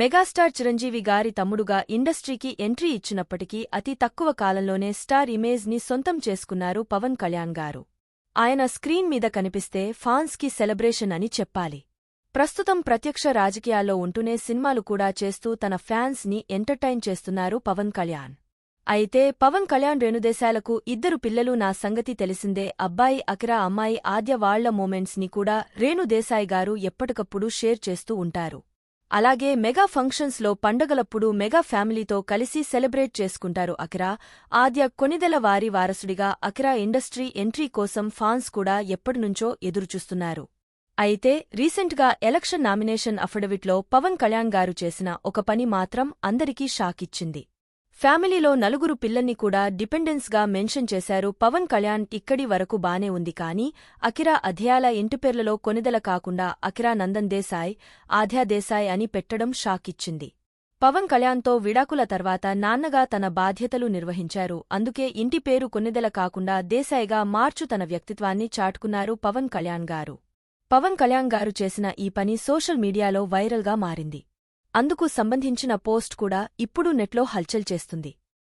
Megastar Chiranjeevi గారి తమ్ముడుగా ఇండస్ట్రీకి entry ఇచ్చినప్పటికీ అతి తక్కువ కాలంలోనే స్టార్ ఇమేజ్ని సొంతం చేసుకున్నారు పవన్ కళ్యాణ్ గారు. ఆయన స్క్రీన్ మీద కనిపిస్తే ఫాన్స్కి సెలబ్రేషన్ అని చెప్పాలి. ప్రస్తుతం ప్రత్యక్ష రాజకీయాల్లో ఉంటూనే సినిమాలు కూడా చేస్తూ తన ఫ్యాన్స్ని ఎంటర్టైన్ చేస్తున్నారు పవన్ కళ్యాణ్. అయితే పవన్ కళ్యాణ్ రేణుదేశాలకు ఇద్దరు పిల్లలు నా సంగతి తెలిసిందే అబ్బాయి అకిరా అమ్మాయి ఆద్య వాళ్ళ మూమెంట్స్ని కూడా రేణుదేశాయ్ గారు ఎప్పటికప్పుడు షేర్ చేస్తూ ఉంటారు. అలాగే మెగా ఫంక్షన్స్లో పండగలప్పుడు మెగా ఫ్యామిలీతో కలిసి సెలబ్రేట్ చేసుకుంటారు అకిరా ఆద్య కొనిదెల వారి వారసుడిగా అకిరా ఇండస్ట్రీ ఎంట్రీ కోసం ఫాన్స్ కూడా ఎప్పటినుంచో ఎదురుచూస్తున్నారు. అయితే రీసెంట్గా ఎలక్షన్ నామినేషన్ అఫిడవిట్లో పవన్ కళ్యాణ్ గారు చేసిన ఒక పని మాత్రం అందరికీ షాకిచ్చింది. ఫ్యామిలీలో నలుగురు పిల్లల్ని కూడా డిపెండెన్స్గా మెన్షన్ చేశారు. పవన్ కళ్యాణ్ ఇక్కడి వరకు బానే ఉంది కానీ అకిరా అధ్యాయాల ఇంటిపేర్లలో కొనిదెల కాకుండా అకిరా నందన్ దేశాయ్ ఆధ్యా దేశాయ్ అని పెట్టడం షాకిచ్చింది పవన్ కళ్యాణ్తో విడాకుల తర్వాత నాన్నగా తన బాధ్యతలు నిర్వహించారు. అందుకే ఇంటి పేరు కొనిదెల కాకుండా దేశాయిగా మార్చు తన వ్యక్తిత్వాన్ని చాటుకున్నారు పవన్ కళ్యాణ్ గారు. పవన్ కళ్యాణ్ గారు చేసిన ఈ పని సోషల్ మీడియాలో వైరల్గా మారింది. అందుకు సంబంధించిన పోస్ట్ కూడా ఇప్పుడు నెట్లో హల్చల్ చేస్తుంది.